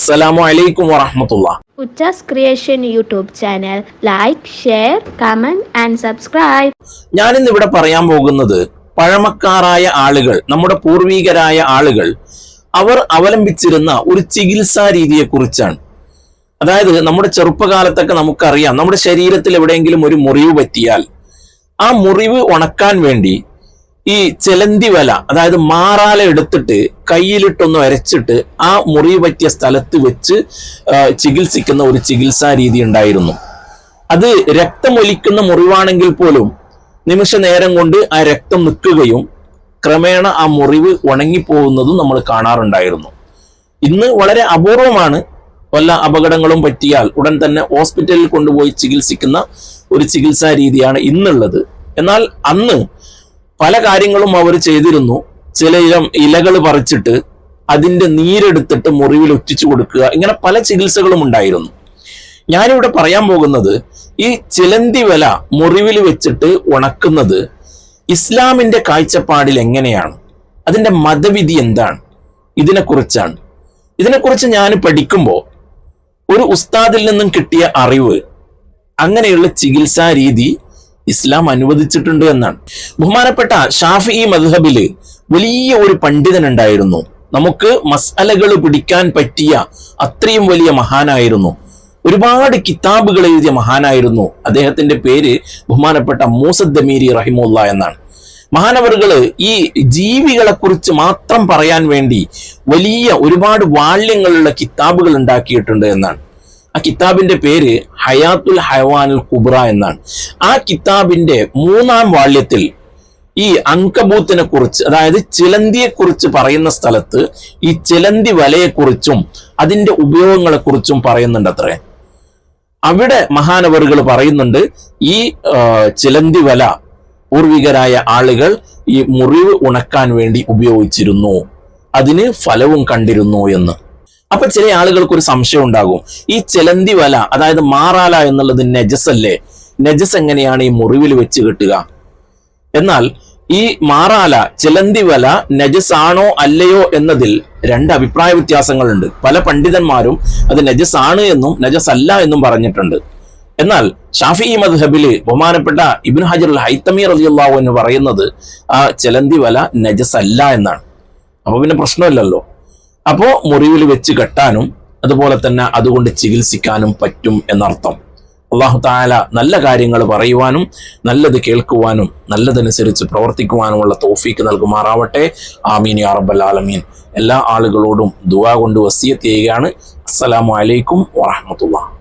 അസ്സലാമു അലൈക്കും വറഹമത്തുള്ള. ഉച്ചാസ് creation YouTube channel. Like share comment and subscribe ഞാനിന്ന് ഇവിടെ പറയാൻ പോകുന്നത് പഴമക്കാരായ ആളുകൾ നമ്മുടെ പൂർവികരായ ആളുകൾ അവർ അവലംബിച്ചിരുന്ന ഒരു ചികിത്സാ രീതിയെ കുറിച്ചാണ് അതായത് നമ്മുടെ ചെറുപ്പകാലത്തൊക്കെ നമുക്കറിയാം നമ്മുടെ ശരീരത്തിൽ എവിടെയെങ്കിലും ഒരു മുറിവ് പറ്റിയാൽ ആ മുറിവ് ഉണക്കാൻ വേണ്ടി ഈ ചെലന്തി വല അതായത് മാറാല എടുത്തിട്ട് കയ്യിലിട്ടൊന്ന് അരച്ചിട്ട് ആ മുറി പറ്റിയ സ്ഥലത്ത് വെച്ച് ചികിത്സിക്കുന്ന ഒരു ചികിത്സാ രീതി ഉണ്ടായിരുന്നു. അത് രക്തമൊലിക്കുന്ന മുറിവാണെങ്കിൽ പോലും നിമിഷ നേരം കൊണ്ട് ആ രക്തം നിൽക്കുകയും ക്രമേണ ആ മുറിവ് ഉണങ്ങിപ്പോകുന്നതും നമ്മൾ കാണാറുണ്ടായിരുന്നു. ഇന്ന് വളരെ അപൂർവമാണ് വല്ല അപകടങ്ങളും പറ്റിയാൽ ഉടൻ തന്നെ ഹോസ്പിറ്റലിൽ കൊണ്ടുപോയി ചികിത്സിക്കുന്ന ഒരു ചികിത്സാ രീതിയാണ് ഇന്നുള്ളത്. എന്നാൽ അന്ന് പല കാര്യങ്ങളും അവർ ചെയ്തിരുന്നു. ചില ഇലകൾ പറിച്ചിട്ട് അതിന്റെ നീരെടുത്തിട്ട് മുറിവിൽ ഒറ്റിച്ചു കൊടുക്കുക. ഇങ്ങനെ പല ചികിത്സകളും ഉണ്ടായിരുന്നു. ഞാനിവിടെ പറയാൻ പോകുന്നത് ഈ ചിലന്തി വില മുറിവിൽ വെച്ചിട്ട് ഉണക്കുന്നത് ഇസ്ലാമിന്റെ കാഴ്ചപ്പാടിൽ എങ്ങനെയാണ്? അതിന്റെ മതവിധി എന്താണ്? ഇതിനെക്കുറിച്ചാണ്. ഇതിനെക്കുറിച്ച് ഞാൻ പഠിക്കുമ്പോൾ ഒരു ഉസ്താദിൽ നിന്നും കിട്ടിയ അറിവ് അങ്ങനെയുള്ള ചികിത്സാ രീതി ഇസ്ലാം അനുവദിച്ചിട്ടുണ്ട് എന്നാണ്. ബഹുമാനപ്പെട്ട ഷാഫി മദ്ഹബിൽ വലിയ ഒരു പണ്ഡിതൻ ഉണ്ടായിരുന്നു നമുക്ക് മസാലകൾ പിടിക്കാൻ പറ്റിയ അത്രയും വലിയ മഹാനായിരുന്നു. ഒരുപാട് കിതാബുകൾ എഴുതിയ മഹാനായിരുന്നു. അദ്ദേഹത്തിന്റെ പേര് ബഹുമാനപ്പെട്ട മൂസദ്ദമീരി റഹിമുല്ല എന്നാണ്. മഹാനവറുകൾ ഈ ജീവികളെ കുറിച്ച് മാത്രം പറയാൻ വേണ്ടി വലിയ ഒരുപാട് വാള്യങ്ങളുള്ള കിതാബുകൾ ഉണ്ടാക്കിയിട്ടുണ്ട് എന്നാണ്. ആ കിതാബിന്റെ പേര് ഹയാത്തുൽ ഹയവാനുൽ കുബ്ര എന്നാണ്. ആ കിതാബിന്റെ മൂന്നാം വാള്യത്തിൽ ഈ അങ്കബൂത്തിനെ കുറിച്ച് അതായത് ചിലന്തിയെ കുറിച്ച് പറയുന്ന സ്ഥലത്ത് ഈ ചിലന്തി വലയെക്കുറിച്ചും അതിന്റെ ഉപയോഗങ്ങളെ കുറിച്ചും പറയുന്നുണ്ട് അത്രേ അവിടെ മഹാനവറുകൾ പറയുന്നുണ്ട് ഈ ചിലന്തി വല പൂർവികരായ ആളുകൾ ഈ മുറിവ് ഉണക്കാൻ വേണ്ടി ഉപയോഗിച്ചിരുന്നു. അതിന് ഫലവും കണ്ടിരുന്നു എന്ന്. അപ്പൊ ചില ആളുകൾക്ക് ഒരു സംശയം ഉണ്ടാകും. ഈ ചെലന്തി വല അതായത് മാറാല എന്നുള്ളത് അല്ലേ നജസ് എങ്ങനെയാണ് ഈ മുറിവിൽ വെച്ച് കെട്ടുക? എന്നാൽ ഈ മാറാല ചിലന്തി വല നജസ് ആണോ അല്ലയോ എന്നതിൽ രണ്ട് അഭിപ്രായ വ്യത്യാസങ്ങളുണ്ട്. പല പണ്ഡിതന്മാരും അത് നജസ് ആണ് എന്നും നജസ് അല്ല എന്നും പറഞ്ഞിട്ടുണ്ട്. എന്നാൽ ഷാഫി മദ്ഹബിൽ ബഹുമാനപ്പെട്ട ഇബിൻ ഹജർ ഹൈത്തമി റളിയല്ലാഹു എന്ന് പറയുന്നത് ആ ചിലന്തി വല നജസ് അല്ല എന്നാണ്. അപ്പൊ പിന്നെ പ്രശ്നമില്ലല്ലോ. അപ്പോ മുറിവിൽ വെച്ച് കെട്ടാനും അതുപോലെ തന്നെ അതുകൊണ്ട് ചികിത്സിക്കാനും പറ്റും എന്നർത്ഥം. അള്ളാഹു താല നല്ല കാര്യങ്ങൾ പറയുവാനും നല്ലത് കേൾക്കുവാനും നല്ലതനുസരിച്ച് പ്രവർത്തിക്കുവാനുമുള്ള തോഫീക്ക് നൽകുമാറാവട്ടെ. ആമീൻ യാ റബ്ബൽ ആലമീൻ. എല്ലാ ആളുകളോടും ദുവാ കൊണ്ട് വസിയത്ത് ചെയ്യുകയാണ്. അസ്സലാമു അലൈക്കും വറഹ്മത്തുള്ളാഹി.